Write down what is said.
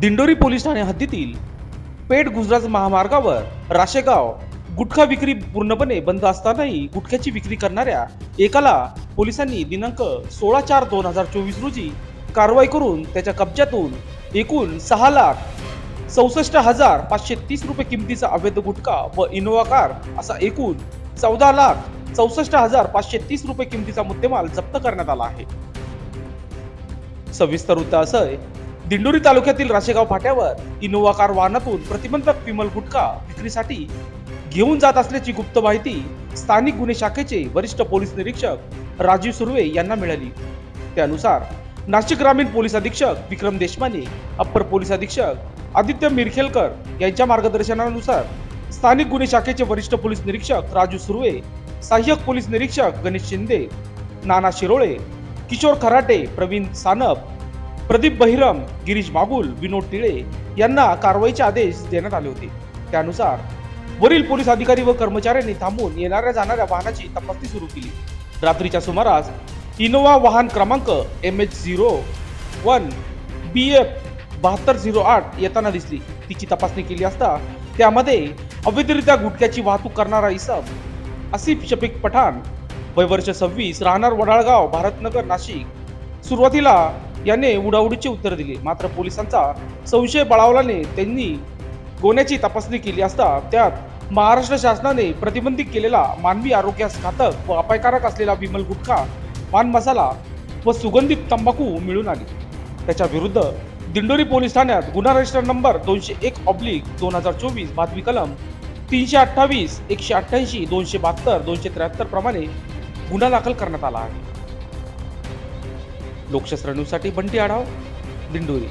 Dindori police Thane हद्दीतील पेठ गुजरात महामार्गावर राशेगाव गुटखा विक्री पूर्णपणे बंद असतानाही गुटख्याची विक्री करणाऱ्या एकाला पोलिसांनी दिनांक सोळा चार दोन हजार चोवीस रोजी कारवाई करून त्याच्या कब्जातून एकूण सहा लाख चौसष्ट हजार पाचशे तीस रुपये किमतीचा अवैध गुटखा व इनोवा कार असा एकूण चौदा लाख चौसष्ट हजार पाचशे तीस रुपये किमतीचा मुद्देमाल जप्त करण्यात आला आहे. सविस्तर वृत्त असं आहे दिंडोरी तालुक्यातील राशेगाव फाट्यावर इनोवा कार वाहनातून प्रतिबंधक विमल गुटखा विक्रीसाठी घेऊन जात असल्याची गुप्त माहिती स्थानिक गुन्हे शाखेचे वरिष्ठ पोलीस निरीक्षक राजीव सुर्वे यांना मिळाली. त्यानुसार नाशिक ग्रामीण पोलीस अधीक्षक विक्रम देशमाने अप्पर पोलीस अधीक्षक आदित्य मिरखेलकर यांच्या मार्गदर्शनानुसार स्थानिक गुन्हे शाखेचे वरिष्ठ पोलीस निरीक्षक राजू सुर्वे सहाय्यक पोलीस निरीक्षक गणेश शिंदे नाना शिरोळे किशोर खराटे प्रवीण सानप प्रदीप बहिरम गिरीश बागुल विनोद टिळे यांना कारवाईचे आदेश देण्यात आले होते. त्यानुसार वरील पोलीस अधिकारी व कर्मचाऱ्यांनी थांबून येणाऱ्या जाणाऱ्या वाहनाची तपासणी सुरू केली. रात्रीच्या सुमारास इनोवा वाहन क्रमांक M H zero one B F बहात्तर झिरो आठ येताना दिसली. तिची तपासणी केली असता त्यामध्ये अवैधरित्या गुटख्याची वाहतूक करणारा इसम आसिफ शफीक पठाण वय वर्ष सव्वीस राहणार वडाळगाव भारतनगर नाशिक सुरुवातीला याने उडाउडीची उत्तर दिली. मात्र पोलिसांचा संशय बळावल्याने त्यांनी गोण्याची तपासणी केली असता त्यात महाराष्ट्र शासनाने प्रतिबंधित केलेला मानवी आरोग्यास घातक व अपायकारक असलेला विमल गुटखा पान मसाला व सुगंधित तंबाखू मिळून आली. त्याच्या विरुद्ध दिंडोरी पोलीस ठाण्यात गुन्हा रजिस्टर नंबर दोनशे एक ऑब्लिक दोन हजार चोवीस बातमी कलम तीनशे अठ्ठावीस एकशे अठ्ठ्याऐंशी दोनशे बहात्तर दोनशे त्र्याहत्तर प्रमाणे गुन्हा दाखल करण्यात आला आहे. लोकशास्त्र न्यूजसाठी बंटी आढाव दिंडोरी.